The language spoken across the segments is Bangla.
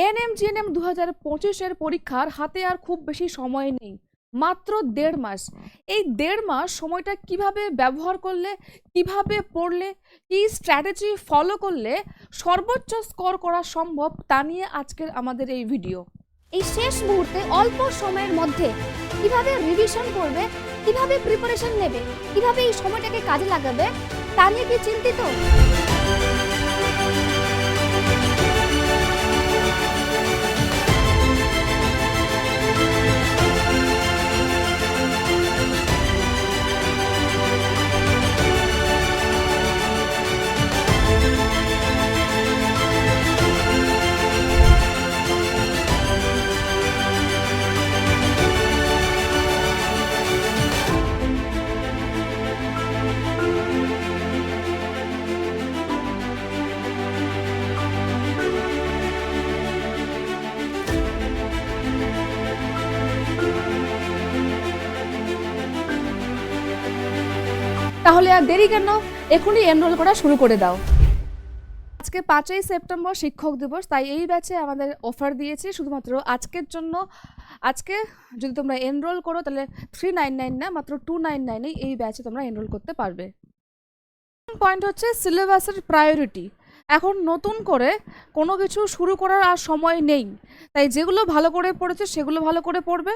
এএনএম জিএনএম দু হাজার পঁচিশের পরীক্ষার হাতে আর খুব বেশি সময় নেই, মাত্র দেড় মাস। এই দেড় মাস সময়টা কীভাবে ব্যবহার করলে, কীভাবে পড়লে, কি স্ট্র্যাটেজি ফলো করলে সর্বোচ্চ স্কোর করা সম্ভব তা নিয়ে আজকের আমাদের এই ভিডিও এই শেষ মুহূর্তে অল্প সময়ের মধ্যে কীভাবে রিভিশন করবে, কীভাবে প্রিপারেশন নেবে, কীভাবে এই সময়টাকে কাজে লাগাবে, তা নিয়ে কি চিন্তিত? তাহলে আর দেরি কেন? এখনই এনরোল করা শুরু করে দাও। আজকে পাঁচই সেপ্টেম্বর শিক্ষক দিবস, তাই এই ব্যাচে আমাদের অফার দিয়েছি শুধুমাত্র আজকের জন্য। আজকে যদি তোমরা এনরোল করো, তাহলে থ্রি নাইন নাইন না, মাত্র টু নাইন নাইনেই এই ব্যাচে তোমরা এনরোল করতে পারবে। পয়েন্ট হচ্ছে সিলেবাসের প্রায়োরিটি এখন নতুন করে কোনো কিছু শুরু করার আর সময় নেই। তাই যেগুলো ভালো করে পড়েছে, সেগুলো ভালো করে পড়বে।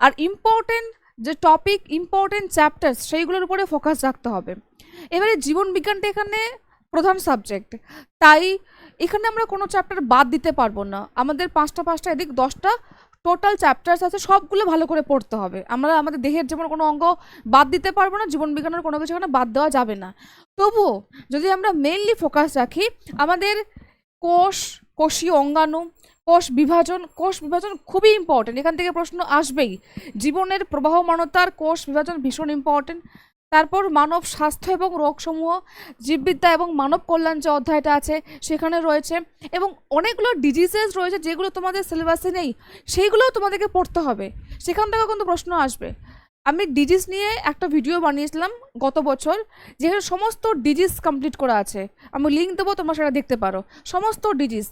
আর ইম্পর্টেন্ট যে টপিক ইম্পর্টেন্ট চ্যাপ্টার্স সেইগুলোর উপরে ফোকাস রাখতে হবে। এবারে জীবন বিজ্ঞানটা এখানে প্রধান সাবজেক্ট তাই এখানে আমরা কোনো চ্যাপ্টার বাদ দিতে পারব না। আমাদের পাঁচটা পাঁচটা এদিক দশটা টোটাল চ্যাপ্টার্স আছে, সবগুলো ভালো করে পড়তে হবে। আমরা আমাদের দেহের যেমন কোনো অঙ্গ বাদ দিতে পারব না, জীবন বিজ্ঞানের কোনো কিছু এখানে বাদ দেওয়া যাবে না। তবুও যদি আমরা মেনলি ফোকাস রাখি, আমাদের কোষ, কোষীয় অঙ্গাণু কোষ বিভাজন কোষ বিভাজন খুবই ইম্পর্টেন্ট এখান থেকে প্রশ্ন আসবেই। জীবনের প্রবাহমানতার কোষ বিভাজন ভীষণ ইম্পর্টেন্ট তারপর মানব স্বাস্থ্য এবং রোগসমূহ, জীববিদ্যা এবং মানব কল্যাণ যে অধ্যায়টা আছে, সেখানে রয়েছে। এবং অনেকগুলো ডিজিজেস রয়েছে যেগুলো তোমাদের সিলেবাসে নেই, সেইগুলোও তোমাদেরকে পড়তে হবে। সেখান থেকেও কিন্তু প্রশ্ন আসবে। আমি ডিজিজ নিয়ে একটা ভিডিও বানিয়েছিলাম গত বছর, যেখানে সমস্ত ডিজিজ কমপ্লিট করা আছে। আমি লিঙ্ক দেবো, তোমরা সেটা দেখতে পারো। সমস্ত ডিজিজ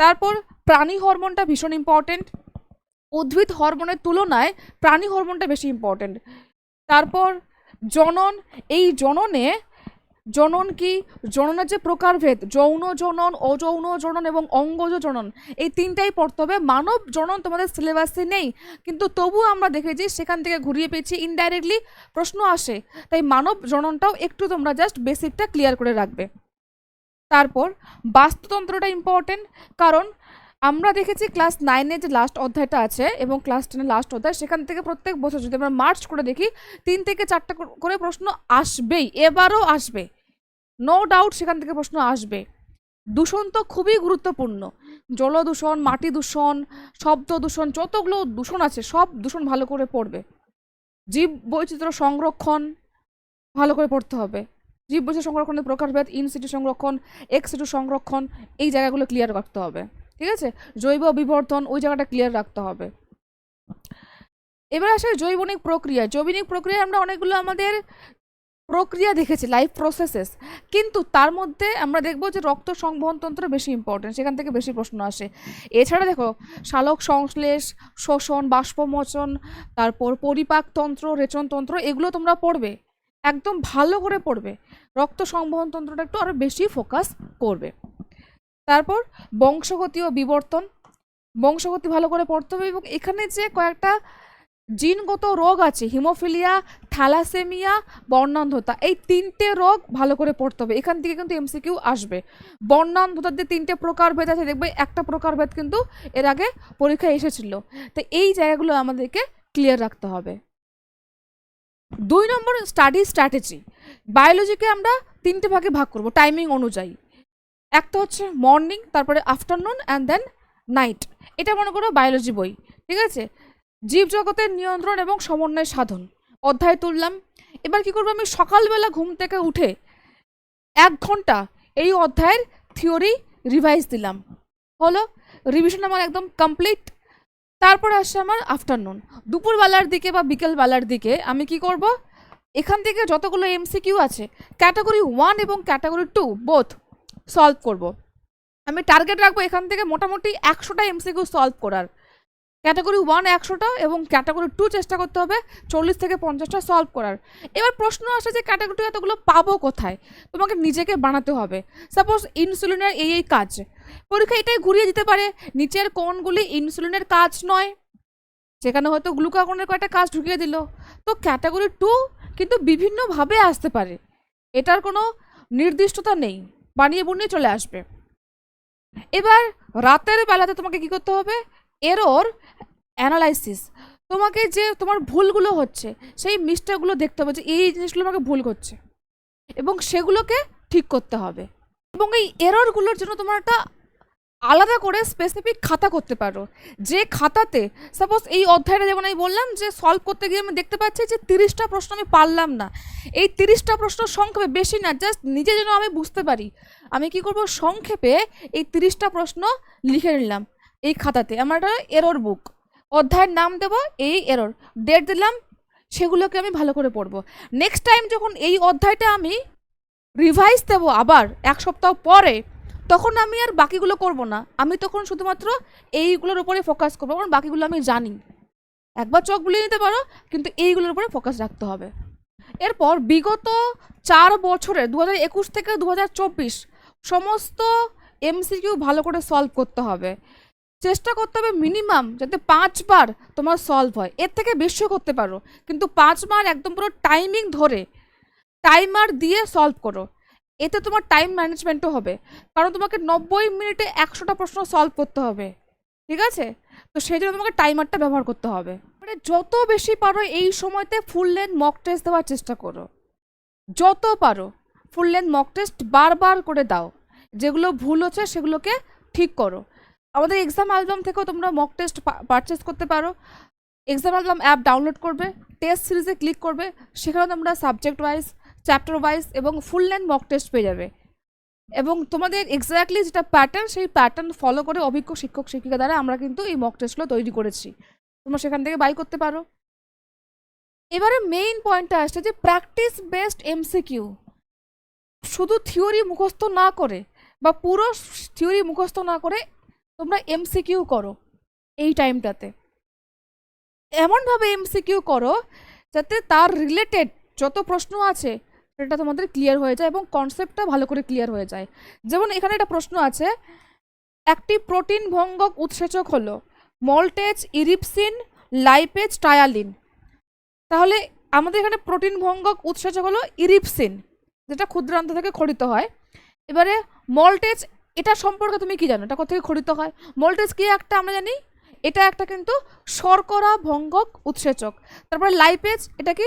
তারপর প্রাণী হরমোনটা ভীষণ ইম্পর্টেন্ট উদ্ভিদ হরমোনের তুলনায় প্রাণী হরমোনটা বেশি ইম্পর্টেন্ট তারপর জনন, এই জননে, জনন কি? জননের যে প্রকারভেদ, যৌন জনন, অযৌন জনন এবং অঙ্গজ জনন, এই তিনটাই পড়তে হবে। মানব জনন তোমাদের সিলেবাসে নেই, কিন্তু তবুও আমরা দেখেছি সেখান থেকে ঘুরিয়ে পেয়েছি ইনডাইরেক্টলি প্রশ্ন আসে। তাই মানব জননটাও একটু তোমরা জাস্ট বেসিকটা ক্লিয়ার করে রাখবে। তারপর বাস্তুতন্ত্রটা ইম্পর্টেন্ট কারণ আমরা দেখেছি ক্লাস নাইনে যে লাস্ট অধ্যায়টা আছে এবং ক্লাস টেনের লাস্ট অধ্যায়, সেখান থেকে প্রত্যেক বছর যদি আমরা মার্চ করে দেখি, তিন থেকে চারটা করে প্রশ্ন আসবেই, এবারও আসবে। নো ডাউট সেখান থেকে প্রশ্ন আসবে। দূষণ তো খুবই গুরুত্বপূর্ণ। জল দূষণ, মাটি দূষণ, শব্দ দূষণ, যতগুলো দূষণ আছে, সব দূষণ ভালো করে পড়বে। জীব বৈচিত্র্য সংরক্ষণ ভালো করে পড়তে হবে। জীব বৈচিত্র্য সংরক্ষণের প্রকারভেদ ইন সিটু সংরক্ষণ এক্স সিটু সংরক্ষণ, এই জায়গাগুলো ক্লিয়ার রাখতে হবে, ঠিক আছে? জৈব বিবর্তন, ওই জায়গাটা ক্লিয়ার রাখতে হবে। এবার আসে জৈবনিক প্রক্রিয়া। জৈবনিক প্রক্রিয়ায় আমরা অনেকগুলো আমাদের প্রক্রিয়া দেখেছি লাইফ প্রসেসেস কিন্তু তার মধ্যে আমরা দেখব যে রক্ত সংবহনতন্ত্র বেশি ইম্পর্টেন্ট সেখান থেকে বেশি প্রশ্ন আসে। এছাড়া দেখো, শালক সংশ্লেষ, শোষণ, বাষ্পমোচন, তারপর পরিপাকতন্ত্র রেচনতন্ত্র এগুলো তোমরা পড়বে। একদম ভালো করে পড়বে। রক্ত সংবহনতন্ত্রটা একটু আরও বেশি ফোকাস করবে। তারপর বংশগতি ও বিবর্তন। বংশগতি ভালো করে পড়তে হবে এবং এখানে যে কয়েকটা জিনগত রোগ আছে হিমোফিলিয়া থ্যালাসেমিয়া বর্ণান্ধতা, এই তিনটে রোগ ভালো করে পড়তে হবে। এখান থেকে কিন্তু এমসিকিউ আসবে। বর্ণান্ধতার যে তিনটে প্রকারভেদ আছে, দেখবে একটা প্রকারভেদ কিন্তু এর আগে পরীক্ষায় এসেছিল। তো এই জায়গাগুলো আমাদেরকে ক্লিয়ার রাখতে হবে। দুই নম্বর স্টাডি স্ট্র্যাটেজি বায়োলজিকে আমরা তিনটে ভাগে ভাগ করব টাইমিং অনুযায়ী। একটা হচ্ছে মর্নিং তারপরে আফটারনুন অ্যান্ড দেন নাইট এটা মনে করো বায়োলজি বই, ঠিক আছে? জীবজগতের নিয়ন্ত্রণ এবং সমন্বয় সাধন। অধ্যায় তুললাম। এবার কি করব আমি? সকালবেলা ঘুম থেকে উঠে এক ঘণ্টা এই অধ্যায়ের থিওরি রিভাইজ দিলাম। হলো? রিভিশন আমার একদম কমপ্লিট তারপরে আসছে আমার আফটারনুন দুপুরবেলার দিকে বা বিকেলবেলার দিকে আমি কি করব? এখান থেকে যতগুলো এমসিকিউ আছে ক্যাটাগরি ওয়ান এবং ক্যাটাগরি টু বোথ সলভ করব। আমি টার্গেট রাখব এখান থেকে মোটামুটি একশোটা এমসিকিউ সলভ করার। ক্যাটাগরি ওয়ান একশোটা এবং ক্যাটাগরি টু চেষ্টা করতে হবে চল্লিশ থেকে পঞ্চাশটা সলভ করার। এবার প্রশ্ন আসে যে ক্যাটাগরি এতগুলো পাবো কোথায়? তোমাকে নিজেকে বানাতে হবে। সাপোজ ইনসুলিনের এই এই কাজ। পরীক্ষা এটাই ঘুরিয়ে দিতে পারে, নিচের কোনগুলি ইনসুলিনের কাজ নয়। সেখানে হয়তো গ্লুকাগনের কয়েকটা কাজ ঢুকিয়ে দিল। তো ক্যাটাগরি টু কিন্তু বিভিন্নভাবে আসতে পারে। এটার কোনো নির্দিষ্টতা নেই। বানিয়ে বুনিয়ে চলে আসবে। এবার রাতের বেলাতে তোমাকে কি করতে হবে? এরর অ্যানালাইসিস তোমাকে যে তোমার ভুলগুলো হচ্ছে, সেই মিস্টেকগুলো দেখতে হবে যে এই জিনিসগুলো আমাকে ভুল করছে এবং সেগুলোকে ঠিক করতে হবে। এবং এই এররগুলোর জন্য তোমার একটা আলাদা করে স্পেসিফিক খাতা করতে পারো। যে খাতাতে সাপোজ এই অধ্যায়টা যেমন আমি বললাম যে সলভ করতে গিয়ে আমি দেখতে পাচ্ছি যে তিরিশটা প্রশ্ন আমি পারলাম না। এই তিরিশটা প্রশ্ন সংক্ষেপে বেশি না জাস্ট নিজে যেন আমি বুঝতে পারি। আমি কি করব? সংক্ষেপে এই তিরিশটা প্রশ্ন লিখে নিলাম। এই খাতাতে। আমার একটা এরর বুক অধ্যায়ের নাম দেবো, এই এরর ডেট দিলাম, সেগুলোকে আমি ভালো করে পড়ব। নেক্সট টাইম যখন এই অধ্যায়টা আমি রিভাইজ দেবো আবার এক সপ্তাহ পরে, তখন আমি আর বাকিগুলো করব না। আমি তখন শুধুমাত্র এইগুলোর উপরে ফোকাস করব, কারণ বাকিগুলো আমি জানি। একবার চোখ বুলিয়ে নিতে পারো, কিন্তু এইগুলোর উপরে ফোকাস রাখতে হবে। এরপর বিগত চার বছরের দু একুশ থেকে দু হাজার চব্বিশ, সমস্ত এমসিকিউ ভালো করে সলভ করতে হবে। চেষ্টা করতে হবে মিনিমাম যাতে পাঁচবার তোমার সলভ হয়। এর থেকে বেশিও করতে পারো। কিন্তু পাঁচবার একদম পুরো টাইমিং ধরে টাইমার দিয়ে সলভ করো। এতে তোমার টাইম ম্যানেজমেন্টও হবে। কারণ তোমাকে নব্বই মিনিটে একশোটা প্রশ্ন সলভ করতে হবে। ঠিক আছে? তো সেই জন্য তোমাকে টাইমারটা ব্যবহার করতে হবে। মানে যত বেশি পারো এই সময়তে ফুল লেন্থ মক টেস্ট দেওয়ার চেষ্টা করো। যত পারো ফুল লেন্থ মক টেস্ট বারবার করে দাও। যেগুলো ভুল হচ্ছে সেগুলোকে ঠিক করো। আমাদের এক্সাম অ্যালবাম থেকেও তোমরা মক টেস্ট পারচেস করতে পারো। এক্সাম অ্যালবাম অ্যাপ ডাউনলোড করবে টেস্ট সিরিজে ক্লিক করবে সেখানে তোমরা সাবজেক্ট ওয়াইজ চ্যাপ্টার ওয়াইজ এবং ফুল লেন্থ মক টেস্ট পেয়ে যাবে। এবং তোমাদের এক্স্যাক্টলি যেটা প্যাটার্ন সেই প্যাটার্ন ফলো করে অভিজ্ঞ শিক্ষক, শিক্ষিকা দ্বারা আমরা কিন্তু এই মক টেস্টগুলো তৈরি করেছি। তোমরা সেখান থেকে বাই করতে পারো। এবারে মেইন পয়েন্টটা আসছে যে প্র্যাকটিস বেসড এমসিকিউ শুধু থিওরি মুখস্থ না করে বা পুরো থিওরি মুখস্থ না করে তোমরা এমসিকিউ করো এই টাইমটাতে এমনভাবে এমসিকিউ করো যাতে তার রিলেটেড যত প্রশ্ন আছে, সেটা তোমাদের ক্লিয়ার হয়ে যায় এবং কনসেপ্টটা ভালো করে ক্লিয়ার হয়ে যায়। যেমন এখানে একটা প্রশ্ন আছে, একটি প্রোটিন ভঙ্গক উৎসেচক হলো মল্টেজ ইরিপসিন লাইপেজ টায়ালিন তাহলে আমাদের এখানে প্রোটিন ভঙ্গক উৎসেচক হলো ইরিপসিন যেটা ক্ষুদ্রান্ত থেকে খরিত হয়। এবারে মল্টেজ এটা সম্পর্কে তুমি কি জানো? এটা কোথা থেকে খরিত হয়? মল্টেজ কি একটা আমরা জানি? এটা একটা কিন্তু শর্করা ভঙ্গক উৎসেচক। তারপরে লাইপেজ এটা কি?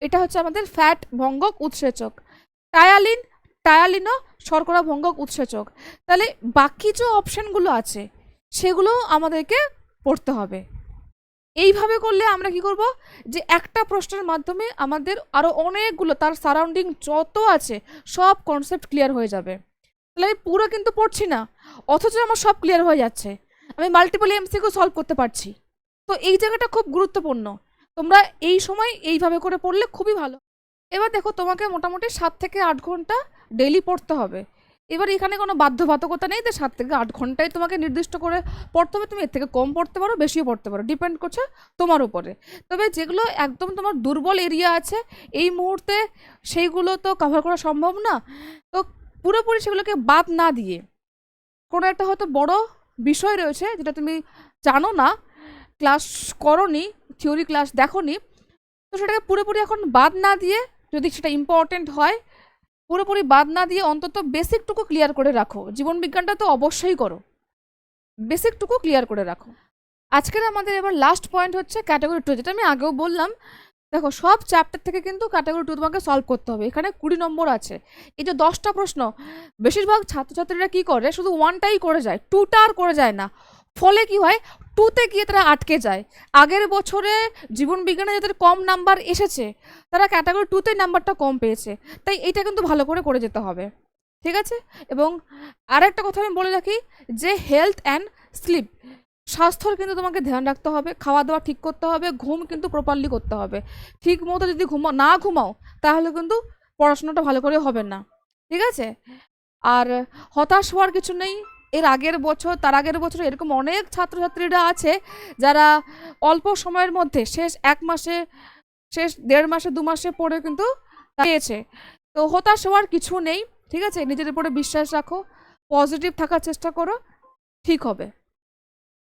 এটা হচ্ছে আমাদের ফ্যাট ভঙ্গক উৎসেচক। টায়ালিন টায়ালিনও শর্করা ভঙ্গক উৎসেচক। তাহলে বাকি যে অপশানগুলো আছে, সেগুলো আমাদেরকে পড়তে হবে। এইভাবে করলে আমরা কি করব? যে একটা প্রশ্নের মাধ্যমে আমাদের আরও অনেকগুলো, তার সারাউন্ডিং যত আছে, সব কনসেপ্ট ক্লিয়ার হয়ে যাবে। তাহলে আমি পুরো কিন্তু পড়ছি না। অথচ আমার সব ক্লিয়ার হয়ে যাচ্ছে। আমি মাল্টিপল এমসিকিউ সলভ করতে পারছি। তো এই জায়গাটা খুব গুরুত্বপূর্ণ। তোমরা এই সময় এইভাবে করে পড়লে খুবই ভালো। এবার দেখো, তোমাকে মোটামুটি সাত থেকে আট ঘণ্টা ডেলি পড়তে হবে। এবার এখানে কোনো বাধ্যবাধকতা নেই যে সাত থেকে আট ঘন্টায় তোমাকে নির্দিষ্ট করে পড়তে হবে। তুমি এর থেকে কম পড়তে পারো, বেশিও পড়তে পারো। ডিপেন্ড করছে তোমার উপরে। তবে যেগুলো একদম তোমার দুর্বল এরিয়া আছে, এই মুহূর্তে সেইগুলো তো কভার করা সম্ভব না। তো পুরোপুরি সেগুলোকে বাদ না দিয়ে কোনো একটা হয়তো বড় বিষয় রয়েছে যেটা তুমি জানো না, ক্লাস করনি, থিওরি ক্লাস দেখোনি, তো সেটাকে পুরোপুরি এখন বাদ না দিয়ে যদি সেটা ইম্পর্টেন্ট হয়, পুরোপুরি বাদ না দিয়ে অন্তত বেসিকটুকু ক্লিয়ার করে রাখো। জীবন বিজ্ঞানটা তো অবশ্যই করো। বেসিকটুকু ক্লিয়ার করে রাখো। আজকের আমাদের এবার লাস্ট পয়েন্ট হচ্ছে ক্যাটাগরি টু যেটা আমি আগেও বললাম দেখো, সব চ্যাপ্টার থেকে কিন্তু ক্যাটাগরি টু তোমাকে সলভ করতে হবে। এখানে কুড়ি নম্বর আছে। এই যে দশটা প্রশ্ন, বেশিরভাগ ছাত্রছাত্রীরা কি করে? শুধু ওয়ানটাই করে যায় টুটা আর করে যায় না। ফলে কি হয়? টুতে গিয়ে তারা আটকে যায়। আগের বছরে জীবন বিজ্ঞানে যাদের কম নাম্বার এসেছে, তারা ক্যাটাগরি টুতে নাম্বারটা কম পেয়েছে। তাই এটা কিন্তু ভালো করে করে যেতে হবে। ঠিক আছে? এবং আরেকটা কথা আমি বলে রাখি, যে হেলথ অ্যান্ড স্লিপ স্বাস্থ্যর কিন্তু তোমাকে ধ্যান রাখতে হবে খাওয়া দাওয়া ঠিক করতে হবে, ঘুম কিন্তু প্রপারলি করতে হবে। ঠিক মতো যদি ঘুমাও না ঘুমাও, তাহলে কিন্তু পড়াশোনাটা ভালো করে হবে না। ঠিক আছে? আর হতাশ হওয়ার কিছু নেই। এর আগের বছর, তার আগের বছর এরকম অনেক ছাত্রছাত্রীরা আছে, যারা অল্প সময়ের মধ্যে, শেষ এক মাসে, শেষ দেড় মাসে, দু মাসে পড়ে কিন্তু পেয়েছে তো হতাশ হওয়ার কিছু নেই। ঠিক আছে? নিজের উপরে বিশ্বাস রাখো পজিটিভ থাকার চেষ্টা করো, ঠিক হবে।